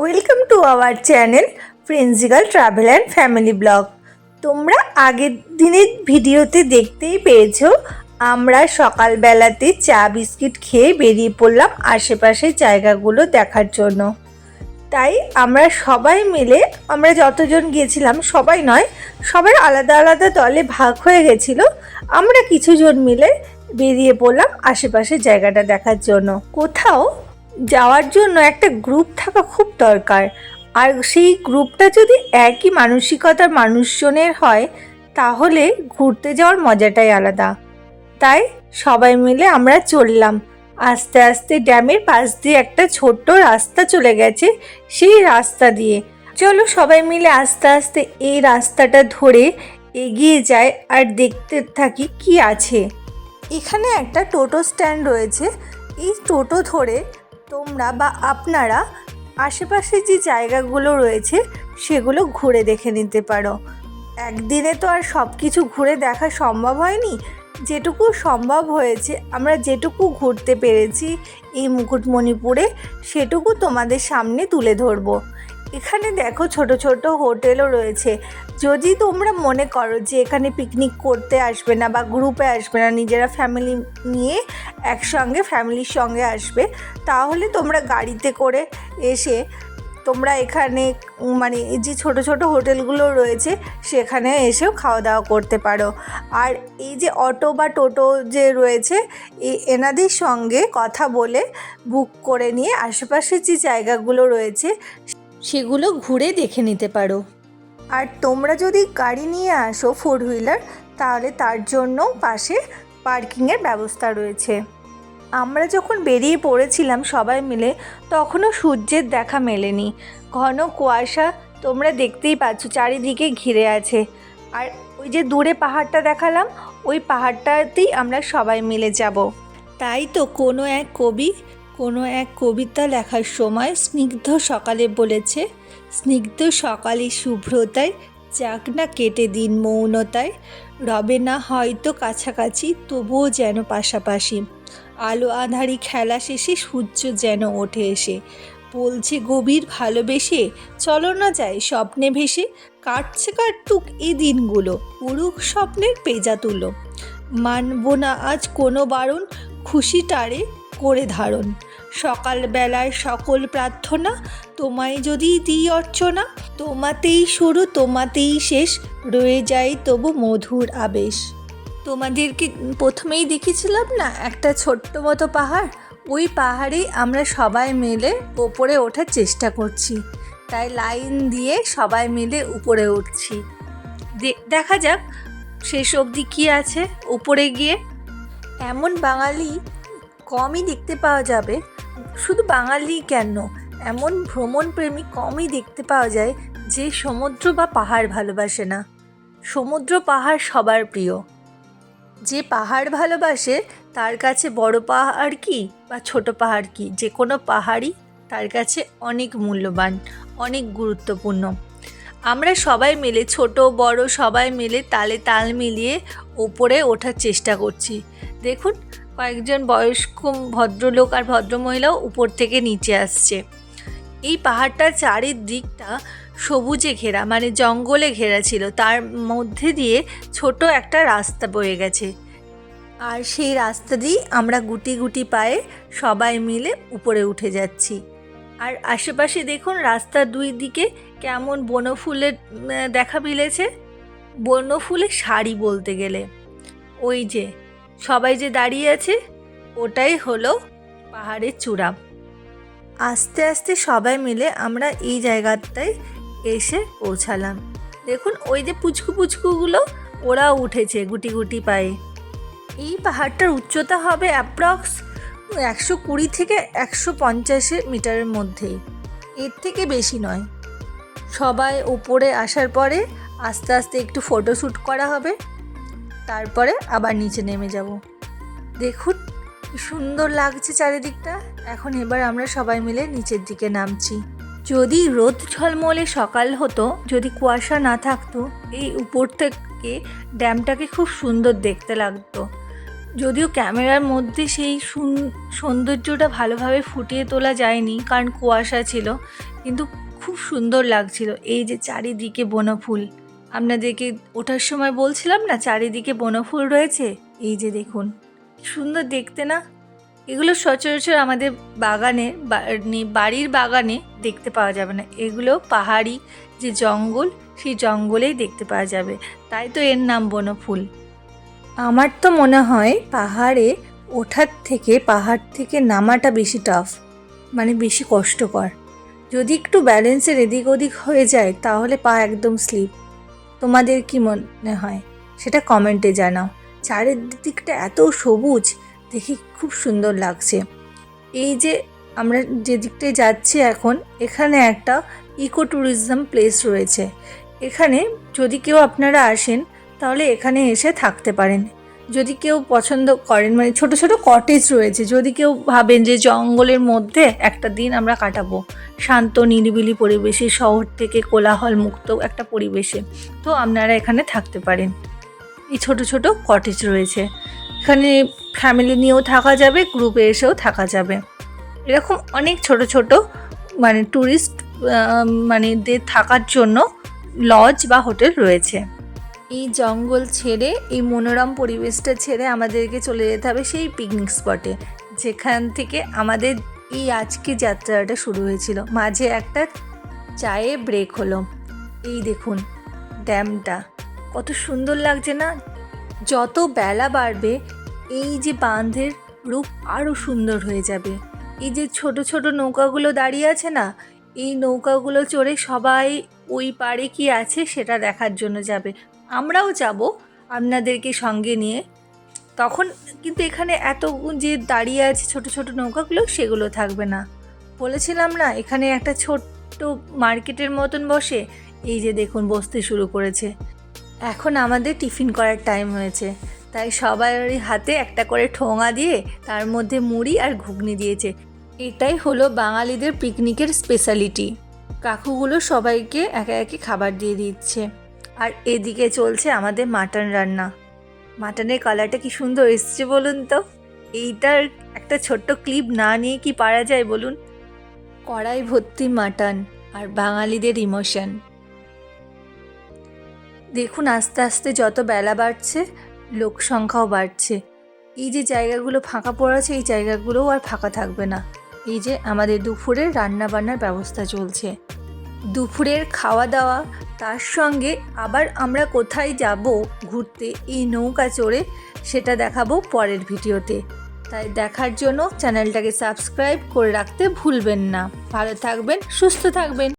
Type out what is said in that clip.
Welcome to our channel ফ্রেন্সিক্যাল travel and family blog. তোমরা আগের দিনের ভিডিওতে দেখতেই পেয়েছ, আমরা সকালবেলাতে চা বিস্কিট খেয়ে বেরিয়ে পড়লাম আশেপাশের জায়গাগুলো দেখার জন্য। তাই আমরা সবাই মিলে, আমরা যতজন গিয়েছিলাম, সবাই নয়, সবার আলাদা আলাদা দলে ভাগ হয়ে গেছিল, আমরা কিছুজন মিলে বেরিয়ে পড়লাম আশেপাশের জায়গাটা দেখার জন্য। কোথাও যাওয়ার জন্য একটা গ্রুপ থাকা খুব দরকার। আর সেই গ্রুপটা যদি একই মানসিকতার মানুষজনের হয়, তাহলে ঘুরতে যাওয়ার মজাটাই আলাদা। তাই সবাই মিলে আমরা চললাম। আস্তে আস্তে ড্যামের পাশ দিয়ে একটা ছোট্ট রাস্তা চলে গেছে সেই রাস্তা দিয়ে। চলো সবাই মিলে আস্তে আস্তে এই রাস্তাটা ধরে এগিয়ে যায় আর দেখতে থাকি কি আছে। এখানে একটা টোটো স্ট্যান্ড রয়েছে। এই টোটো ধরে তোমরা বা আপনারা আশেপাশে যে জায়গাগুলো রয়েছে সেগুলো ঘুরে দেখে নিতে পারো। একদিনে তো আর সব কিছু ঘুরে দেখা সম্ভব হয়নি। যেটুকু সম্ভব হয়েছে, আমরা যেটুকু ঘুরতে পেরেছি এই মুকুটমণিপুরে, সেটুকু তোমাদের সামনে তুলে ধরবো। এখানে দেখো ছোট ছোট হোটেলও রয়েছে। যদি তোমরা মনে করো যে এখানে পিকনিক করতে আসবে না বা গ্রুপে আসবে না, নিজেরা ফ্যামিলি নিয়ে একসঙ্গে ফ্যামিলির সঙ্গে আসবে, তাহলে তোমরা গাড়িতে করে এসে তোমরা এখানে মানে যে ছোট ছোট হোটেলগুলো রয়েছে, সেখানে এসেও খাওয়া দাওয়া করতে পারো। আর এই যে অটো বা টোটো যে রয়েছে এনাদের সঙ্গে কথা বলে বুক করে নিয়ে আশেপাশের যে জায়গাগুলো রয়েছে সেগুলো ঘুরে দেখে নিতে পারো। আর তোমরা যদি গাড়ি নিয়ে আসো ফোর হুইলার তাহলে তার জন্য পাশে পার্কিংয়ের ব্যবস্থা রয়েছে। আমরা যখন বেরিয়ে পড়েছিলাম সবাই মিলে তখনও সূর্যের দেখা মেলেনি। ঘন কুয়াশা তোমরা দেখতেই পাচ্ছ চারিদিকে ঘিরে আছে। আর ওই যে দূরে পাহাড়টা দেখালাম ওই পাহাড়টাতেই আমরা সবাই মিলে যাব। তাই তো কোনো এক কবি কোনো এক কবিতা লেখার সময় স্নিগ্ধ সকালে বলেছে, স্নিগ্ধ সকালে শুভ্রতায়, যাক না কেটে দিন মৌনতায়, রবে না হয়তো কাছাকাছি, তবুও যেন পাশাপাশি। আলো আধারি খেলা শেষে সূর্য যেন ওঠে এসে। বলছে গভীর ভালোবেসে, চলো না যায় স্বপ্নে ভেসে, কাটছে কাটতুক এই দিনগুলো, উড়ুক স্বপ্নের পেজা তুলো। মানব না আজ কোনো বারণ খুশিটারে করে ধারণ। সকালবেলায় সকল প্রার্থনা তোমায় যদি দিই অর্চনা, তোমাতেই শুরু, তোমাতেই শেষ, রয়ে যায় তবু মধুর আবেশ। তোমাদেরকে প্রথমেই দেখেছিলাম না, একটা ছোট্ট মতো পাহাড়? ওই পাহাড়েই আমরা সবাই মিলে ওপরে ওঠার চেষ্টা করছি। তাই লাইন দিয়ে সবাই মিলে উপরে উঠছি। দেখা যাক শেষ অবধি কী আছে উপরে গিয়ে। এমন বাঙালি কমই দেখতে পাওয়া যাবে। শুধু বাঙালি কেন? এমন ভ্রমণপ্রেমী কমই দেখতে পাওয়া যায় যে সমুদ্র বা পাহাড় ভালোবাসে না। সমুদ্র পাহাড় সবার প্রিয়। যে পাহাড় ভালোবাসে, তার কাছে বড় পাহাড় কি বা ছোট পাহাড় কি? যে কোনো পাহাড়ই তার কাছে অনেক মূল্যবান, অনেক গুরুত্বপূর্ণ। আমরা সবাই মিলে, ছোট, বড়, সবাই মিলে তালে তাল মিলিয়ে ওপরে ওঠার চেষ্টা করছি। দেখুন কয়েকজন বয়স্ক ভদ্রলোক আর ভদ্রমহিলাও উপর থেকে নিচে আসছে। এই পাহাড়টার চারিদিকটা সবুজে ঘেরা মানে জঙ্গলে ঘেরা ছিল। তার মধ্যে দিয়ে ছোট একটা রাস্তা বয়ে গেছে। আর সেই রাস্তা দিয়ে আমরা গুটি গুটি পায়ে সবাই মিলে উপরে উঠে যাচ্ছি। আর আশেপাশে দেখুন রাস্তার দুই দিকে কেমন বনফুলের দেখা মিলেছে। বনফুলের শাড়ি বলতে গেলে। ওই যে সবাই যে দাঁড়িয়ে আছে, ওটাই হলো পাহাড়ের চূড়া। আস্তে আস্তে সবাই মিলে আমরা এই জায়গাটায় এসে পৌঁছালাম। দেখুন, ওই যে পুচকু পুচকুগুলো, ওরাও উঠেছে গুটি গুটি পায়ে। এই পাহাড়টার উচ্চতা হবে অ্যাপ্রক্স একশো কুড়ি থেকে একশো পঞ্চাশে মিটারের মধ্যেই। এর থেকে বেশি নয়। সবাই ওপরে আসার পরে আস্তে আস্তে একটু ফটোশ্যুট করা হবে। তারপরে আবার নিচে নেমে যাব। দেখুন সুন্দর লাগছে চারিদিকটা। এখন এবার আমরা সবাই মিলে নিচের দিকে নামছি। যদি রোদ ঝলমলে সকাল হতো, যদি কুয়াশা না থাকতো, এই উপর থেকে ড্যামটাকে খুব সুন্দর দেখতে লাগতো। যদিও ক্যামেরার মধ্যে সেই সুন- সৌন্দর্যটা ভালোভাবে ফুটিয়ে তোলা যায়নি, কারণ কুয়াশা ছিল, কিন্তু খুব সুন্দর লাগছিল এই যে চারিদিকে বনফুল। আপনাদেরকে ওঠার সময় বলছিলাম না, চারিদিকে বনফুল রয়েছে? এই যে দেখুন সুন্দর দেখতে না? এগুলো সচরাচর আমাদের বাগানে বাড়ির বাগানে দেখতে পাওয়া যাবে না। এগুলো পাহাড়ি যে জঙ্গল, সেই জঙ্গলেই দেখতে পাওয়া যাবে। তাই তো এর নাম বনফুল। আমার তো মনে হয় পাহাড়ে ওঠার থেকে, পাহাড় থেকে নামাটা বেশি টাফ মানে বেশি কষ্টকর। যদি একটু ব্যালেন্সের এদিক ওদিক হয়ে যায়, তাহলে পা একদম স্লিপ তোমাদের কি মনে হয়? সেটা কমেন্টে জানাও। চারিদিকটা এত সবুজ, দেখি খুব সুন্দর লাগছে। এই যে আমরা যে দিকটায় যাচ্ছি এখন, এখানে একটা ইকো ট্যুরিজম প্লেস রয়েছে। এখানে যদি কেউ আপনারা আসেন, তাহলে এখানে এসে থাকতে পারেন। যদি কেউ পছন্দ করেন মানে ছোট ছোট কটেজ রয়েছে, যদি কেউ ভাবেন যে জঙ্গলের মধ্যে একটা দিন আমরা কাটাবো, শান্ত, নিরিবিলি পরিবেশে, শহর থেকে কোলাহল মুক্ত একটা পরিবেশে, তো আপনারা এখানে থাকতে পারেন। এই ছোট ছোট কটেজ রয়েছে। এখানে ফ্যামিলি নিয়েও থাকা যাবে গ্রুপে এসেও থাকা যাবে। এরকম অনেক ছোট ছোট মানে ট্যুরিস্ট মানে দের থাকার জন্য লজ বা হোটেল রয়েছে। এই জঙ্গল ছেড়ে, এই মনোরম পরিবেশটা ছেড়ে আমাদেরকে চলে যেতে হবে সেই পিকনিক স্পটে যেখান থেকে আমাদের এই আজকে যাত্রাটা শুরু হয়েছিল। মাঝে একটা চায়ে ব্রেক হলো। এই দেখুন, ড্যামটা। কত সুন্দর লাগছে না? যত বেলা বাড়বে, এই যে বাঁধের রূপ আরও সুন্দর হয়ে যাবে। এই যে ছোট ছোট নৌকাগুলো দাঁড়িয়ে আছে না, এই নৌকাগুলো চড়ে সবাই ওই পাড়ে কি আছে সেটা দেখার জন্য যাবে। আমরাও যাব আপনাদেরকে সঙ্গে নিয়ে। তখন কিন্তু এখানে এত যে দাঁড়িয়ে আছে ছোট ছোট নৌকাগুলো, সেগুলো থাকবে না। বলেছিলাম না, এখানে একটা ছোট্ট মার্কেটের মতন বসে। এই যে দেখুন, বসতে শুরু করেছে। এখন আমাদের টিফিন করার টাইম হয়েছে। তাই সবারই হাতে একটা করে ঠোঙা দিয়ে, তার মধ্যে মুড়ি আর ঘুগনি দিয়েছে। এটাই হলো বাঙালিদের পিকনিকের স্পেশালিটি কাকুগুলো সবাইকে একে একে খাবার দিয়ে দিচ্ছে। আর এদিকে চলছে আমাদের মাটন রান্না। মাটনের কালারটা কি সুন্দর এসছে বলুন তো? এইটার একটা ছোট্ট ক্লিপ না নিয়ে কি পারা যায় বলুন? কড়াই ভর্তি মাটন আর বাঙালিদের ইমোশন। দেখুন আস্তে আস্তে যত বেলা বাড়ছে, লোক সংখ্যাও বাড়ছে। এই যে জায়গাগুলো ফাঁকা পড়েছে এই জায়গাগুলোও আর ফাঁকা থাকবে না। এই যে আমাদের দুপুরের রান্না বান্নার ব্যবস্থা চলছে। দুপুরের খাওয়া দাওয়া তার সঙ্গে আবার আমরা কোথায় যাব ঘুরতে এই নৌকা চড়ে সেটা দেখাবো পরের ভিডিওতে। তাই দেখার জন্য চ্যানেলটাকে সাবস্ক্রাইব করে রাখতে ভুলবেন না। ভালো থাকবেন, সুস্থ থাকবেন।